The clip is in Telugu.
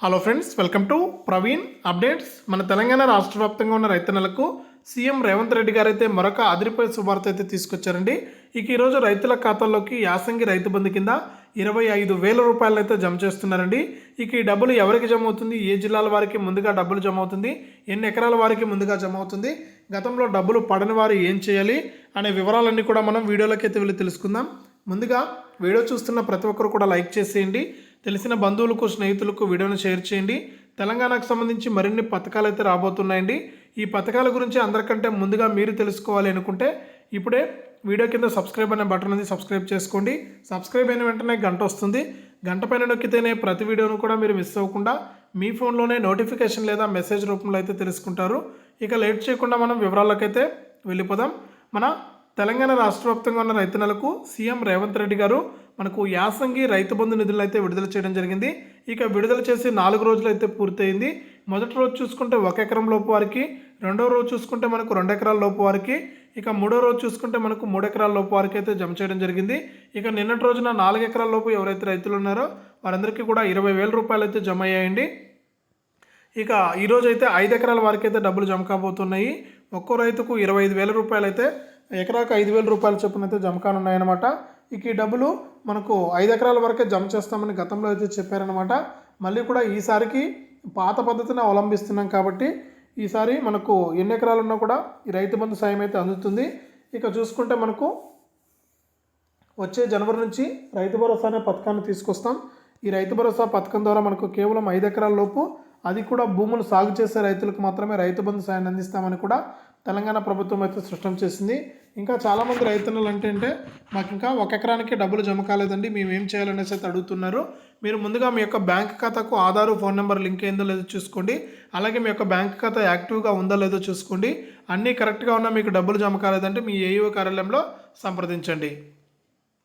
Hello friends welcome to Praveen updates మన తెలంగాణ రాష్ట్ర వ్యాప్తంగా ఉన్న రైతన్నలకు సీఎం రేవంత్ రెడ్డి గారు అయితే మరొక అదిరిపోయే శుభార్త అయితే తీసుకొచ్చారండి. ఇక ఈరోజు రైతుల ఖాతాల్లోకి యాసంగి రైతు బంధు కింద ఇరవై ఐదు వేల రూపాయలు అయితే జమ చేస్తున్నారండి. ఇక ఈ డబ్బులు ఎవరికి జమ అవుతుంది? ఏ జిల్లాల వారికి ముందుగా డబ్బులు జమ అవుతుంది? ఎన్ని ఎకరాల వారికి ముందుగా జమ అవుతుంది? గతంలో డబ్బులు పడని వారు ఏం చేయాలి? అనే వివరాలన్నీ కూడా మనం వీడియోలోకి అయితే వెళ్ళి తెలుసుకుందాం. ముందుగా వీడియో చూస్తున్న ప్రతి ఒక్కరు కూడా లైక్ చేసేయండి. తెలిసిన బంధువులకు స్నేహితులకు వీడియోను షేర్ చేయండి. తెలంగాణకు సంబంధించి మరిన్ని పథకాలు అయితే రాబోతున్నాయండి. ఈ పథకాల గురించి అందరికంటే ముందుగా మీరు తెలుసుకోవాలి అనుకుంటే ఇప్పుడే వీడియో కింద సబ్స్క్రైబ్ అనే బటన్ ఉంది సబ్స్క్రైబ్ చేసుకోండి. సబ్స్క్రైబ్ అయిన వెంటనే గంట వస్తుంది. గంట పైన నొక్కితేనే ప్రతి వీడియోను కూడా మీరు మిస్ అవ్వకుండా మీ ఫోన్లోనే నోటిఫికేషన్ లేదా మెసేజ్ రూపంలో అయితే తెలుసుకుంటారు. ఇక లేట్ చేయకుండా మనం వివరాలకైతే వెళ్ళిపోదాం. మన తెలంగాణ రాష్ట్ర వ్యాప్తంగా ఉన్న రైతన్నలకు సీఎం రేవంత్ రెడ్డి గారు మనకు యాసంగి రైతు బంధు నిధులను అయితే విడుదల చేయడం జరిగింది. ఇక విడుదల చేసి నాలుగు రోజులు అయితే పూర్తయింది. మొదటి రోజు చూసుకుంటే ఒక ఎకరం లోపు వారికి రెండో రోజు చూసుకుంటే మనకు రెండు ఎకరాల లోపు వారికి ఇక మూడో రోజు చూసుకుంటే మనకు మూడు ఎకరాల లోపు వారికి అయితే జమ చేయడం జరిగింది. ఇక నిన్నటి రోజున నాలుగు ఎకరాల లోపు ఎవరైతే రైతులు ఉన్నారో వారందరికీ కూడా ఇరవై వేల రూపాయలు అయితే జమ అయ్యాయండి. ఇక ఈరోజు అయితే ఐదు ఎకరాల వారికి అయితే డబ్బులు జమ కాబోతున్నాయి. ఒక్కో రైతుకు ఇరవై ఐదు వేల రూపాయలు అయితే ఎకరాకు ఐదు వేల రూపాయల చొప్పున అయితే జమ కానున్నాయన్నమాట. ఇక ఈ డబ్బులు మనకు ఐదు ఎకరాల వరకే జమ చేస్తామని గతంలో అయితే చెప్పారనమాట మళ్ళీ కూడా ఈసారికి పాత పద్ధతిని అవలంబిస్తున్నాం కాబట్టి ఈసారి మనకు ఎన్ని ఎకరాలు ఉన్నా కూడా ఈ రైతు బంధు సాయం అయితే అందుతుంది. ఇక చూసుకుంటే మనకు వచ్చే జనవరి నుంచి రైతు భరోసా అనే పథకాన్ని తీసుకొస్తాం. ఈ రైతు భరోసా పథకం ద్వారా మనకు కేవలం ఐదు ఎకరాల లోపు అది కూడా భూములు సాగు చేసే రైతులకు మాత్రమే రైతు బంధు సాయాన్ని అందిస్తామని కూడా తెలంగాణ ప్రభుత్వం అయితే స్పష్టం చేసింది. ఇంకా చాలామంది రైతన్నలు అంటే అంటే మాకు ఇంకా ఒక ఎకరానికి డబ్బులు జమ కాలేదండి. మేము ఏం చేయాలనేసి అయితే అడుగుతున్నారు. మీరు ముందుగా మీ యొక్క బ్యాంక్ ఖాతాకు ఆధారు ఫోన్ నెంబర్ లింక్ అయిందో లేదో చూసుకోండి. అలాగే మీ యొక్క బ్యాంక్ ఖాతా యాక్టివ్గా ఉందో లేదో చూసుకోండి. అన్నీ కరెక్ట్గా ఉన్నా మీకు డబ్బులు జమ కాలేదంటే మీ ఏఈఓ కార్యాలయంలో సంప్రదించండి.